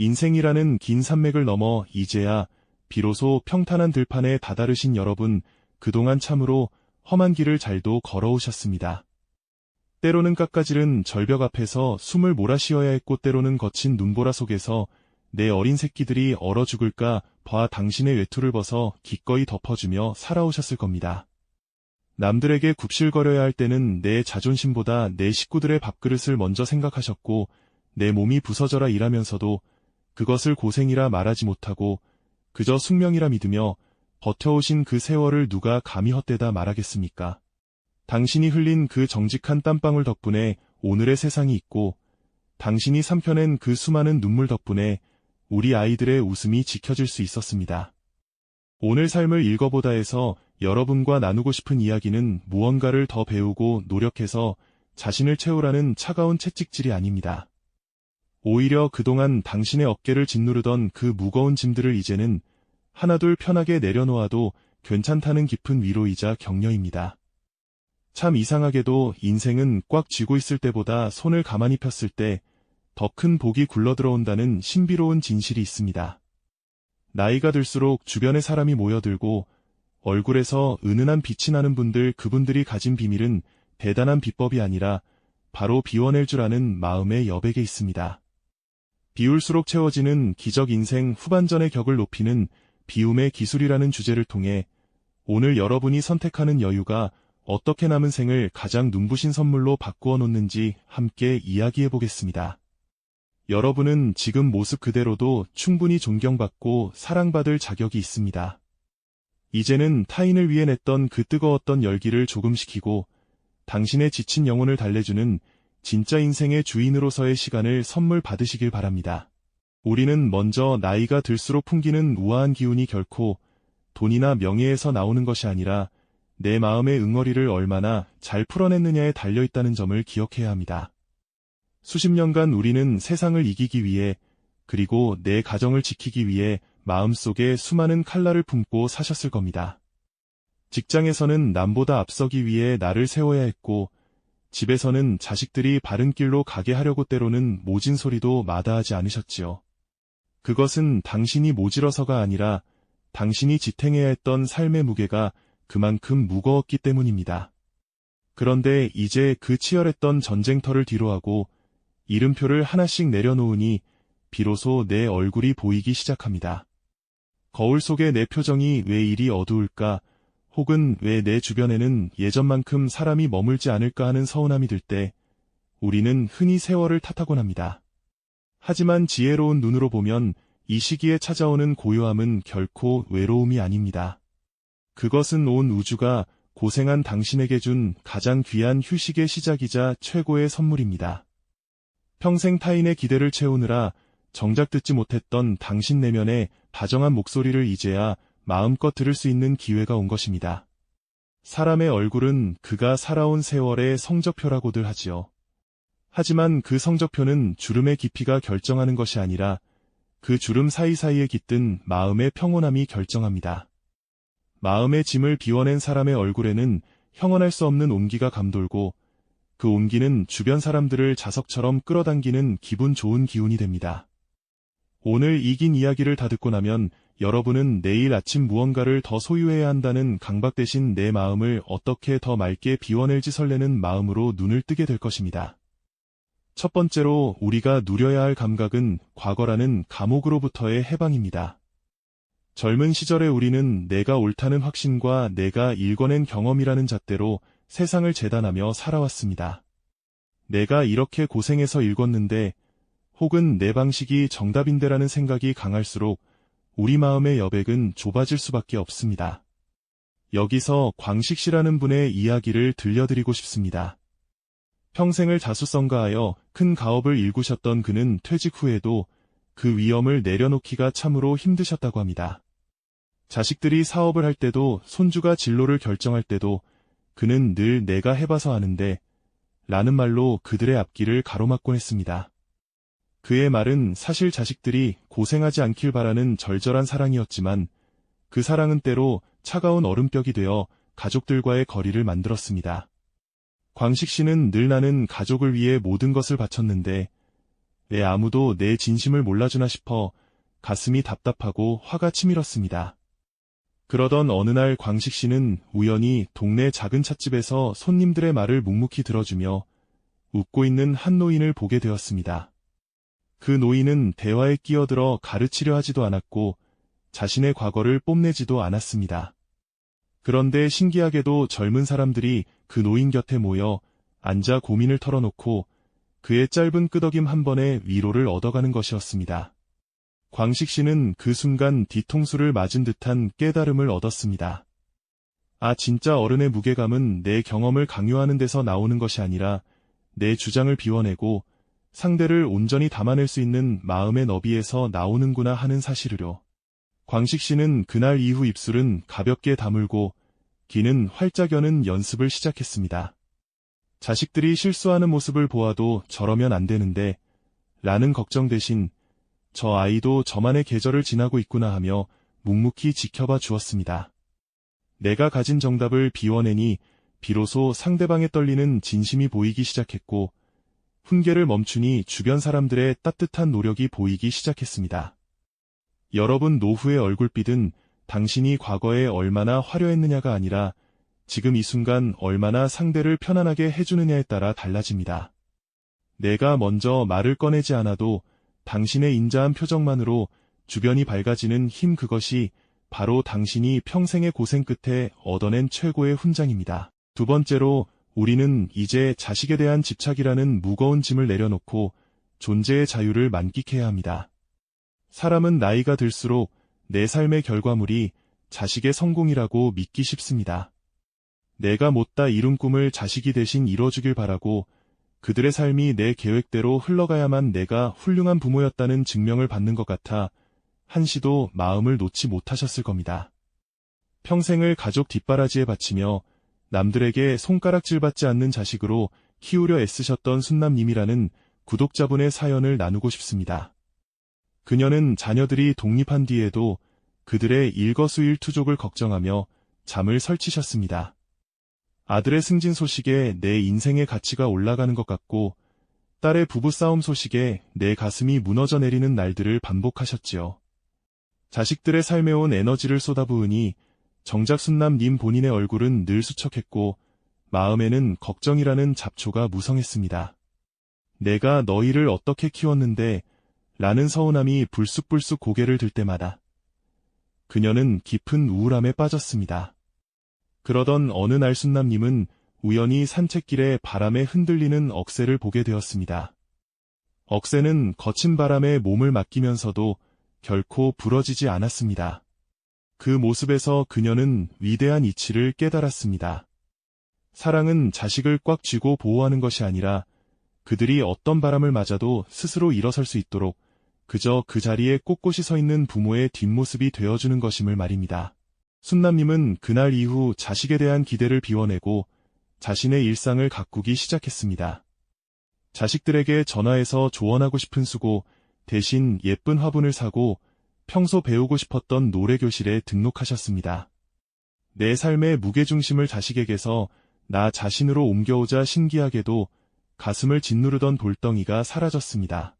인생이라는 긴 산맥을 넘어 이제야 비로소 평탄한 들판에 다다르신 여러분, 그동안 참으로 험한 길을 잘도 걸어오셨습니다. 때로는 깎아지른 절벽 앞에서 숨을 몰아쉬어야 했고 때로는 거친 눈보라 속에서 내 어린 새끼들이 얼어 죽을까 봐 당신의 외투를 벗어 기꺼이 덮어주며 살아오셨을 겁니다. 남들에게 굽실거려야 할 때는 내 자존심보다 내 식구들의 밥그릇을 먼저 생각하셨고 내 몸이 부서져라 일하면서도 그것을 고생이라 말하지 못하고 그저 숙명이라 믿으며 버텨오신 그 세월을 누가 감히 헛되다 말하겠습니까? 당신이 흘린 그 정직한 땀방울 덕분에 오늘의 세상이 있고 당신이 삼켜낸 그 수많은 눈물 덕분에 우리 아이들의 웃음이 지켜질 수 있었습니다. 오늘 삶을 읽어보다 해서 여러분과 나누고 싶은 이야기는 무언가를 더 배우고 노력해서 자신을 채우라는 차가운 채찍질이 아닙니다. 오히려 그동안 당신의 어깨를 짓누르던 그 무거운 짐들을 이제는 하나둘 편하게 내려놓아도 괜찮다는 깊은 위로이자 격려입니다. 참 이상하게도 인생은 꽉 쥐고 있을 때보다 손을 가만히 폈을 때 더 큰 복이 굴러들어온다는 신비로운 진실이 있습니다. 나이가 들수록 주변에 사람이 모여들고 얼굴에서 은은한 빛이 나는 분들 그분들이 가진 비밀은 대단한 비법이 아니라 바로 비워낼 줄 아는 마음의 여백에 있습니다. 비울수록 채워지는 기적 인생 후반전의 격을 높이는 비움의 기술이라는 주제를 통해 오늘 여러분이 선택하는 여유가 어떻게 남은 생을 가장 눈부신 선물로 바꾸어 놓는지 함께 이야기해 보겠습니다. 여러분은 지금 모습 그대로도 충분히 존경받고 사랑받을 자격이 있습니다. 이제는 타인을 위해 냈던 그 뜨거웠던 열기를 조금 식히고 당신의 지친 영혼을 달래주는 진짜 인생의 주인으로서의 시간을 선물 받으시길 바랍니다. 우리는 먼저 나이가 들수록 풍기는 우아한 기운이 결코 돈이나 명예에서 나오는 것이 아니라 내 마음의 응어리를 얼마나 잘 풀어냈느냐에 달려있다는 점을 기억해야 합니다. 수십 년간 우리는 세상을 이기기 위해 그리고 내 가정을 지키기 위해 마음속에 수많은 칼날을 품고 사셨을 겁니다. 직장에서는 남보다 앞서기 위해 나를 세워야 했고 집에서는 자식들이 바른 길로 가게 하려고 때로는 모진 소리도 마다하지 않으셨지요. 그것은 당신이 모질어서가 아니라 당신이 지탱해야 했던 삶의 무게가 그만큼 무거웠기 때문입니다. 그런데 이제 그 치열했던 전쟁터를 뒤로하고 이름표를 하나씩 내려놓으니 비로소 내 얼굴이 보이기 시작합니다. 거울 속의 내 표정이 왜 이리 어두울까 혹은 왜 내 주변에는 예전만큼 사람이 머물지 않을까 하는 서운함이 들 때 우리는 흔히 세월을 탓하곤 합니다. 하지만 지혜로운 눈으로 보면 이 시기에 찾아오는 고요함은 결코 외로움이 아닙니다. 그것은 온 우주가 고생한 당신에게 준 가장 귀한 휴식의 시작이자 최고의 선물입니다. 평생 타인의 기대를 채우느라 정작 듣지 못했던 당신 내면의 다정한 목소리를 이제야 마음껏 들을 수 있는 기회가 온 것입니다. 사람의 얼굴은 그가 살아온 세월의 성적표라고들 하지요. 하지만 그 성적표는 주름의 깊이가 결정하는 것이 아니라 그 주름 사이사이에 깃든 마음의 평온함이 결정합니다. 마음의 짐을 비워낸 사람의 얼굴에는 형언할 수 없는 온기가 감돌고 그 온기는 주변 사람들을 자석처럼 끌어당기는 기분 좋은 기운이 됩니다. 오늘 이긴 이야기를 다 듣고 나면 여러분은 내일 아침 무언가를 더 소유해야 한다는 강박 대신 내 마음을 어떻게 더 맑게 비워낼지 설레는 마음으로 눈을 뜨게 될 것입니다. 첫 번째로 우리가 누려야 할 감각은 과거라는 감옥으로부터의 해방입니다. 젊은 시절에 우리는 내가 옳다는 확신과 내가 일궈낸 경험이라는 잣대로 세상을 재단하며 살아왔습니다. 내가 이렇게 고생해서 읽었는데 혹은 내 방식이 정답인데라는 생각이 강할수록 우리 마음의 여백은 좁아질 수밖에 없습니다. 여기서 광식 씨라는 분의 이야기를 들려드리고 싶습니다. 평생을 자수성가하여 큰 가업을 일구셨던 그는 퇴직 후에도 그 위험을 내려놓기가 참으로 힘드셨다고 합니다. 자식들이 사업을 할 때도 손주가 진로를 결정할 때도 그는 늘 내가 해봐서 아는데 라는 말로 그들의 앞길을 가로막곤 했습니다. 그의 말은 사실 자식들이 고생하지 않길 바라는 절절한 사랑이었지만 그 사랑은 때로 차가운 얼음벽이 되어 가족들과의 거리를 만들었습니다. 광식 씨는 늘 나는 가족을 위해 모든 것을 바쳤는데 왜 아무도 내 진심을 몰라주나 싶어 가슴이 답답하고 화가 치밀었습니다. 그러던 어느 날 광식 씨는 우연히 동네 작은 찻집에서 손님들의 말을 묵묵히 들어주며 웃고 있는 한 노인을 보게 되었습니다. 그 노인은 대화에 끼어들어 가르치려 하지도 않았고 자신의 과거를 뽐내지도 않았습니다. 그런데 신기하게도 젊은 사람들이 그 노인 곁에 모여 앉아 고민을 털어놓고 그의 짧은 끄덕임 한 번에 위로를 얻어가는 것이었습니다. 광식 씨는 그 순간 뒤통수를 맞은 듯한 깨달음을 얻었습니다. 아, 진짜 어른의 무게감은 내 경험을 강요하는 데서 나오는 것이 아니라 내 주장을 비워내고 상대를 온전히 담아낼 수 있는 마음의 너비에서 나오는구나 하는 사실을요. 광식 씨는 그날 이후 입술은 가볍게 다물고 귀는 활짝 여는 연습을 시작했습니다. 자식들이 실수하는 모습을 보아도 저러면 안 되는데 라는 걱정 대신 저 아이도 저만의 계절을 지나고 있구나 하며 묵묵히 지켜봐 주었습니다. 내가 가진 정답을 비워내니 비로소 상대방의 떨리는 진심이 보이기 시작했고 훈계를 멈추니 주변 사람들의 따뜻한 노력이 보이기 시작했습니다. 여러분 노후의 얼굴빛은 당신이 과거에 얼마나 화려했느냐가 아니라 지금 이 순간 얼마나 상대를 편안하게 해주느냐에 따라 달라집니다. 내가 먼저 말을 꺼내지 않아도 당신의 인자한 표정만으로 주변이 밝아지는 힘 그것이 바로 당신이 평생의 고생 끝에 얻어낸 최고의 훈장입니다. 두 번째로 우리는 이제 자식에 대한 집착이라는 무거운 짐을 내려놓고 존재의 자유를 만끽해야 합니다. 사람은 나이가 들수록 내 삶의 결과물이 자식의 성공이라고 믿기 쉽습니다. 내가 못다 이룬 꿈을 자식이 대신 이뤄주길 바라고 그들의 삶이 내 계획대로 흘러가야만 내가 훌륭한 부모였다는 증명을 받는 것 같아 한시도 마음을 놓지 못하셨을 겁니다. 평생을 가족 뒷바라지에 바치며 남들에게 손가락질 받지 않는 자식으로 키우려 애쓰셨던 순남님이라는 구독자분의 사연을 나누고 싶습니다. 그녀는 자녀들이 독립한 뒤에도 그들의 일거수일투족을 걱정하며 잠을 설치셨습니다. 아들의 승진 소식에 내 인생의 가치가 올라가는 것 같고 딸의 부부싸움 소식에 내 가슴이 무너져 내리는 날들을 반복하셨지요. 자식들의 삶에 온 에너지를 쏟아부으니 정작 순남님 본인의 얼굴은 늘 수척했고 마음에는 걱정이라는 잡초가 무성했습니다. 내가 너희를 어떻게 키웠는데 라는 서운함이 불쑥불쑥 고개를 들 때마다 그녀는 깊은 우울함에 빠졌습니다. 그러던 어느 날 순남님은 우연히 산책길에 바람에 흔들리는 억새를 보게 되었습니다. 억새는 거친 바람에 몸을 맡기면서도 결코 부러지지 않았습니다. 그 모습에서 그녀는 위대한 이치를 깨달았습니다. 사랑은 자식을 꽉 쥐고 보호하는 것이 아니라 그들이 어떤 바람을 맞아도 스스로 일어설 수 있도록 그저 그 자리에 꼿꼿이 서 있는 부모의 뒷모습이 되어주는 것임을 말입니다. 순남님은 그날 이후 자식에 대한 기대를 비워내고 자신의 일상을 가꾸기 시작했습니다. 자식들에게 전화해서 조언하고 싶은 수고 대신 예쁜 화분을 사고 평소 배우고 싶었던 노래교실에 등록하셨습니다. 내 삶의 무게중심을 자식에게서 나 자신으로 옮겨오자 신기하게도 가슴을 짓누르던 돌덩이가 사라졌습니다.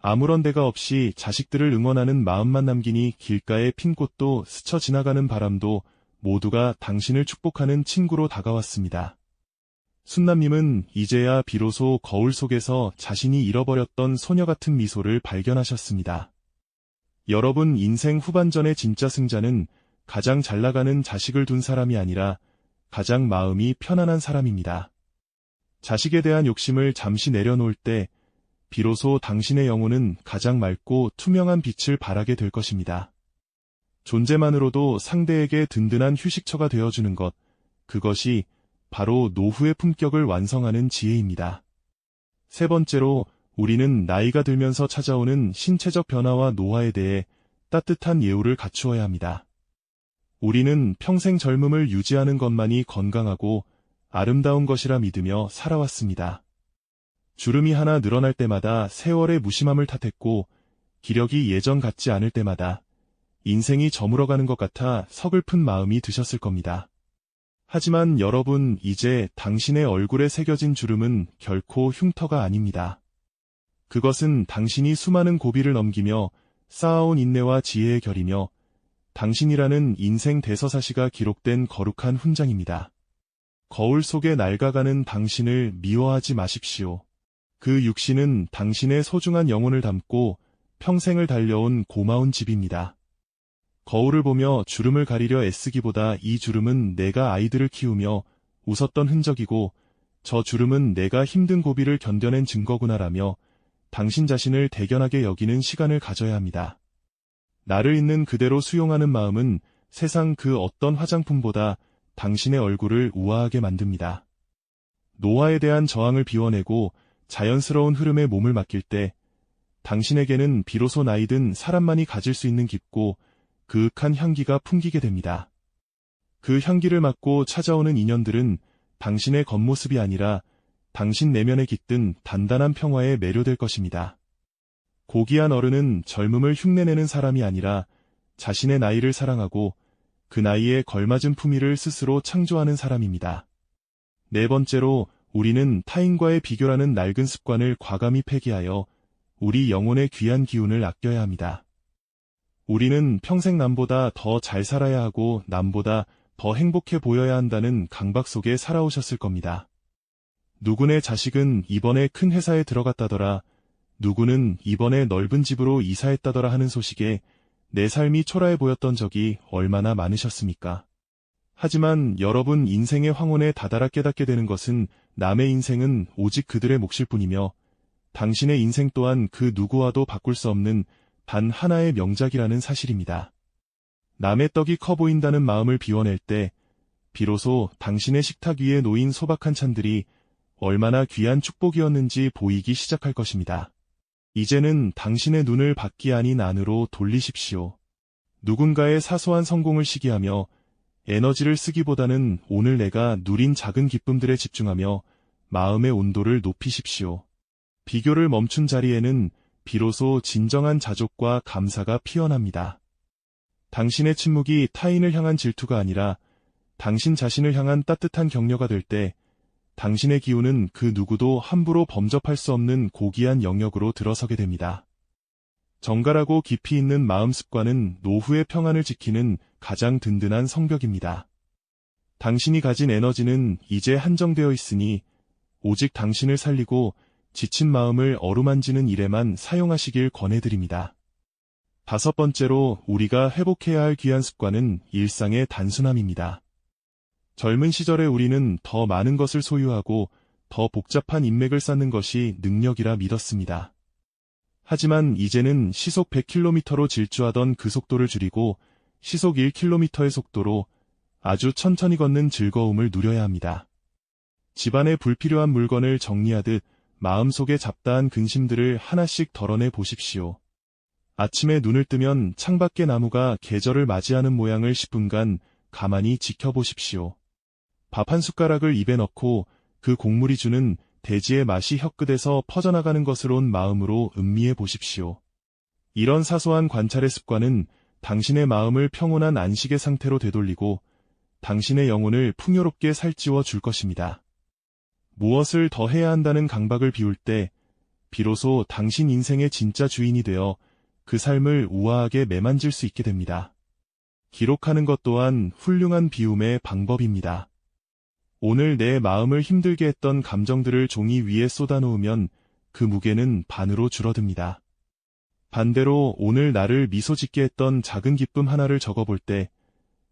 아무런 데가 없이 자식들을 응원하는 마음만 남기니 길가의 핀 꽃도 스쳐 지나가는 바람도 모두가 당신을 축복하는 친구로 다가왔습니다. 순남님은 이제야 비로소 거울 속에서 자신이 잃어버렸던 소녀 같은 미소를 발견하셨습니다. 여러분 인생 후반전의 진짜 승자는 가장 잘 나가는 자식을 둔 사람이 아니라 가장 마음이 편안한 사람입니다. 자식에 대한 욕심을 잠시 내려놓을 때 비로소 당신의 영혼은 가장 맑고 투명한 빛을 발하게 될 것입니다. 존재만으로도 상대에게 든든한 휴식처가 되어주는 것, 그것이 바로 노후의 품격을 완성하는 지혜입니다. 세 번째로 우리는 나이가 들면서 찾아오는 신체적 변화와 노화에 대해 따뜻한 예우를 갖추어야 합니다. 우리는 평생 젊음을 유지하는 것만이 건강하고 아름다운 것이라 믿으며 살아왔습니다. 주름이 하나 늘어날 때마다 세월의 무심함을 탓했고 기력이 예전 같지 않을 때마다 인생이 저물어가는 것 같아 서글픈 마음이 드셨을 겁니다. 하지만 여러분 이제 당신의 얼굴에 새겨진 주름은 결코 흉터가 아닙니다. 그것은 당신이 수많은 고비를 넘기며 쌓아온 인내와 지혜의 결이며 당신이라는 인생 대서사시가 기록된 거룩한 훈장입니다. 거울 속에 낡아가는 당신을 미워하지 마십시오. 그 육신은 당신의 소중한 영혼을 담고 평생을 달려온 고마운 집입니다. 거울을 보며 주름을 가리려 애쓰기보다 이 주름은 내가 아이들을 키우며 웃었던 흔적이고 저 주름은 내가 힘든 고비를 견뎌낸 증거구나라며 당신 자신을 대견하게 여기는 시간을 가져야 합니다. 나를 있는 그대로 수용하는 마음은 세상 그 어떤 화장품보다 당신의 얼굴을 우아하게 만듭니다. 노화에 대한 저항을 비워내고 자연스러운 흐름에 몸을 맡길 때 당신에게는 비로소 나이든 사람만이 가질 수 있는 깊고 그윽한 향기가 풍기게 됩니다. 그 향기를 맡고 찾아오는 인연들은 당신의 겉모습이 아니라 당신 내면에 깃든 단단한 평화에 매료될 것입니다. 고귀한 어른은 젊음을 흉내내는 사람이 아니라 자신의 나이를 사랑하고 그 나이에 걸맞은 품위를 스스로 창조하는 사람입니다. 네 번째로 우리는 타인과의 비교라는 낡은 습관을 과감히 폐기하여 우리 영혼의 귀한 기운을 아껴야 합니다. 우리는 평생 남보다 더 잘 살아야 하고 남보다 더 행복해 보여야 한다는 강박 속에 살아오셨을 겁니다. 누구네 자식은 이번에 큰 회사에 들어갔다더라, 누구는 이번에 넓은 집으로 이사했다더라 하는 소식에 내 삶이 초라해 보였던 적이 얼마나 많으셨습니까? 하지만 여러분 인생의 황혼에 다다라 깨닫게 되는 것은 남의 인생은 오직 그들의 몫일 뿐이며 당신의 인생 또한 그 누구와도 바꿀 수 없는 단 하나의 명작이라는 사실입니다. 남의 떡이 커 보인다는 마음을 비워낼 때 비로소 당신의 식탁 위에 놓인 소박한 찬들이 얼마나 귀한 축복이었는지 보이기 시작할 것입니다. 이제는 당신의 눈을 밖이 아닌 안으로 돌리십시오. 누군가의 사소한 성공을 시기하며 에너지를 쓰기보다는 오늘 내가 누린 작은 기쁨들에 집중하며 마음의 온도를 높이십시오. 비교를 멈춘 자리에는 비로소 진정한 자족과 감사가 피어납니다. 당신의 침묵이 타인을 향한 질투가 아니라 당신 자신을 향한 따뜻한 격려가 될 때 당신의 기운은 그 누구도 함부로 범접할 수 없는 고귀한 영역으로 들어서게 됩니다. 정갈하고 깊이 있는 마음 습관은 노후의 평안을 지키는 가장 든든한 성벽입니다. 당신이 가진 에너지는 이제 한정되어 있으니 오직 당신을 살리고 지친 마음을 어루만지는 일에만 사용하시길 권해드립니다. 다섯 번째로 우리가 회복해야 할 귀한 습관은 일상의 단순함입니다. 젊은 시절에 우리는 더 많은 것을 소유하고 더 복잡한 인맥을 쌓는 것이 능력이라 믿었습니다. 하지만 이제는 시속 100km로 질주하던 그 속도를 줄이고 시속 1km의 속도로 아주 천천히 걷는 즐거움을 누려야 합니다. 집안에 불필요한 물건을 정리하듯 마음속에 잡다한 근심들을 하나씩 덜어내 보십시오. 아침에 눈을 뜨면 창밖의 나무가 계절을 맞이하는 모양을 10분간 가만히 지켜보십시오. 밥 한 숟가락을 입에 넣고 그 곡물이 주는 대지의 맛이 혀끝에서 퍼져나가는 온 마음으로 음미해 보십시오. 이런 사소한 관찰의 습관은 당신의 마음을 평온한 안식의 상태로 되돌리고 당신의 영혼을 풍요롭게 살찌워 줄 것입니다. 무엇을 더 해야 한다는 강박을 비울 때 비로소 당신 인생의 진짜 주인이 되어 그 삶을 우아하게 매만질 수 있게 됩니다. 기록하는 것 또한 훌륭한 비움의 방법입니다. 오늘 내 마음을 힘들게 했던 감정들을 종이 위에 쏟아놓으면 그 무게는 반으로 줄어듭니다. 반대로 오늘 나를 미소 짓게 했던 작은 기쁨 하나를 적어볼 때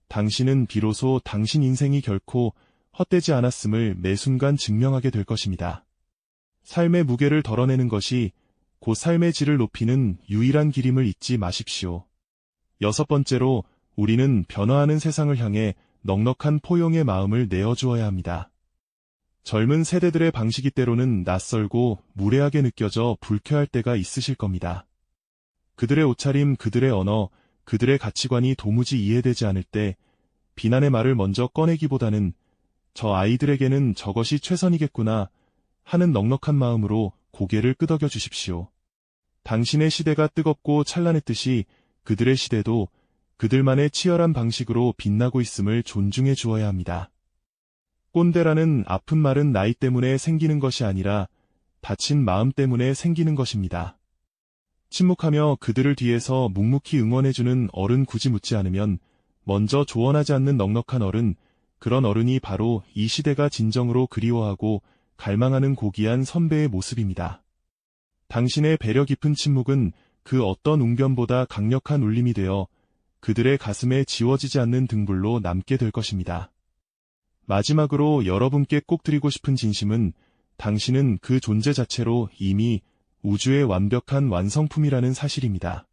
당신은 비로소 당신 인생이 결코 헛되지 않았음을 매 순간 증명하게 될 것입니다. 삶의 무게를 덜어내는 것이 곧 삶의 질을 높이는 유일한 길임을 잊지 마십시오. 여섯 번째로 우리는 변화하는 세상을 향해 넉넉한 포용의 마음을 내어주어야 합니다. 젊은 세대들의 방식이 때로는 낯설고 무례하게 느껴져 불쾌할 때가 있으실 겁니다. 그들의 옷차림, 그들의 언어, 그들의 가치관이 도무지 이해되지 않을 때 비난의 말을 먼저 꺼내기보다는 저 아이들에게는 저것이 최선이겠구나 하는 넉넉한 마음으로 고개를 끄덕여 주십시오. 당신의 시대가 뜨겁고 찬란했듯이 그들의 시대도 그들만의 치열한 방식으로 빛나고 있음을 존중해 주어야 합니다. 꼰대라는 아픈 말은 나이 때문에 생기는 것이 아니라 다친 마음 때문에 생기는 것입니다. 침묵하며 그들을 뒤에서 묵묵히 응원해주는 어른 굳이 묻지 않으면 먼저 조언하지 않는 넉넉한 어른, 그런 어른이 바로 이 시대가 진정으로 그리워하고 갈망하는 고귀한 선배의 모습입니다. 당신의 배려 깊은 침묵은 그 어떤 웅변보다 강력한 울림이 되어 그들의 가슴에 지워지지 않는 등불로 남게 될 것입니다. 마지막으로 여러분께 꼭 드리고 싶은 진심은 당신은 그 존재 자체로 이미 우주의 완벽한 완성품이라는 사실입니다.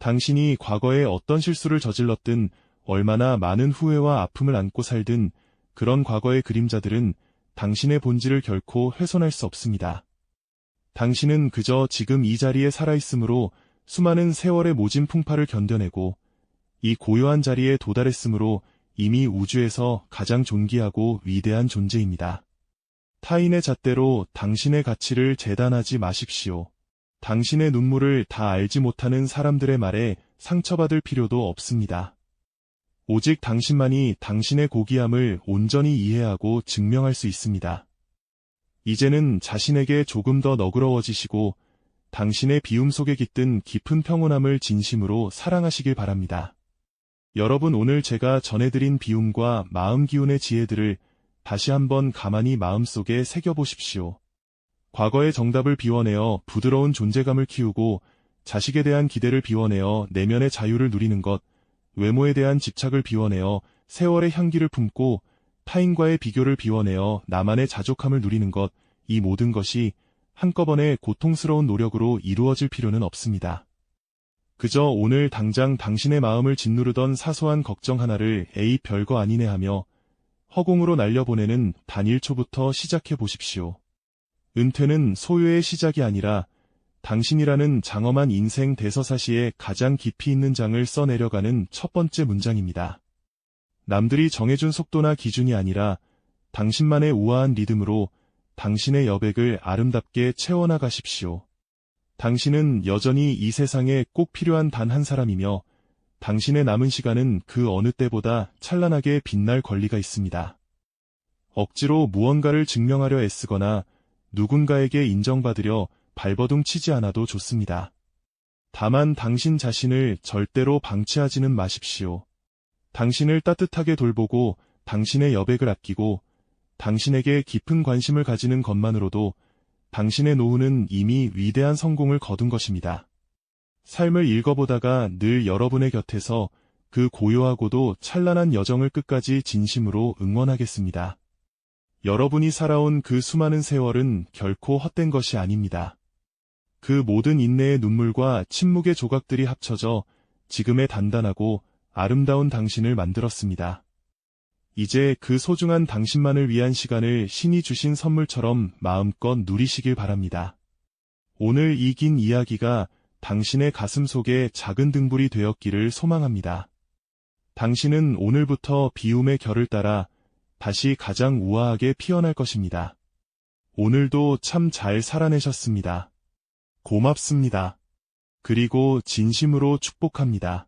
당신이 과거에 어떤 실수를 저질렀든 얼마나 많은 후회와 아픔을 안고 살든 그런 과거의 그림자들은 당신의 본질을 결코 훼손할 수 없습니다. 당신은 그저 지금 이 자리에 살아있으므로 수많은 세월의 모진 풍파를 견뎌내고 이 고요한 자리에 도달했으므로 이미 우주에서 가장 존귀하고 위대한 존재입니다. 타인의 잣대로 당신의 가치를 재단하지 마십시오. 당신의 눈물을 다 알지 못하는 사람들의 말에 상처받을 필요도 없습니다. 오직 당신만이 당신의 고귀함을 온전히 이해하고 증명할 수 있습니다. 이제는 자신에게 조금 더 너그러워지시고 당신의 비움 속에 깃든 깊은 평온함을 진심으로 사랑하시길 바랍니다. 여러분 오늘 제가 전해드린 비움과 마음 기운의 지혜들을 다시 한번 가만히 마음속에 새겨보십시오. 과거의 정답을 비워내어 부드러운 존재감을 키우고 자식에 대한 기대를 비워내어 내면의 자유를 누리는 것, 외모에 대한 집착을 비워내어 세월의 향기를 품고 타인과의 비교를 비워내어 나만의 자족함을 누리는 것, 이 모든 것이 한꺼번에 고통스러운 노력으로 이루어질 필요는 없습니다. 그저 오늘 당장 당신의 마음을 짓누르던 사소한 걱정 하나를 에이 별거 아니네 하며 허공으로 날려보내는 단일 초부터 시작해 보십시오. 은퇴는 소유의 시작이 아니라 당신이라는 장엄한 인생 대서사시에 가장 깊이 있는 장을 써내려가는 첫 번째 문장입니다. 남들이 정해준 속도나 기준이 아니라 당신만의 우아한 리듬으로 당신의 여백을 아름답게 채워나가십시오. 당신은 여전히 이 세상에 꼭 필요한 단 한 사람이며 당신의 남은 시간은 그 어느 때보다 찬란하게 빛날 권리가 있습니다. 억지로 무언가를 증명하려 애쓰거나 누군가에게 인정받으려 발버둥 치지 않아도 좋습니다. 다만 당신 자신을 절대로 방치하지는 마십시오. 당신을 따뜻하게 돌보고 당신의 여백을 아끼고 당신에게 깊은 관심을 가지는 것만으로도 당신의 노후는 이미 위대한 성공을 거둔 것입니다. 삶을 읽어보다가 늘 여러분의 곁에서 그 고요하고도 찬란한 여정을 끝까지 진심으로 응원하겠습니다. 여러분이 살아온 그 수많은 세월은 결코 헛된 것이 아닙니다. 그 모든 인내의 눈물과 침묵의 조각들이 합쳐져 지금의 단단하고 아름다운 당신을 만들었습니다. 이제 그 소중한 당신만을 위한 시간을 신이 주신 선물처럼 마음껏 누리시길 바랍니다. 오늘 이 긴 이야기가 당신의 가슴 속에 작은 등불이 되었기를 소망합니다. 당신은 오늘부터 비움의 결을 따라 다시 가장 우아하게 피어날 것입니다. 오늘도 참 잘 살아내셨습니다. 고맙습니다. 그리고 진심으로 축복합니다.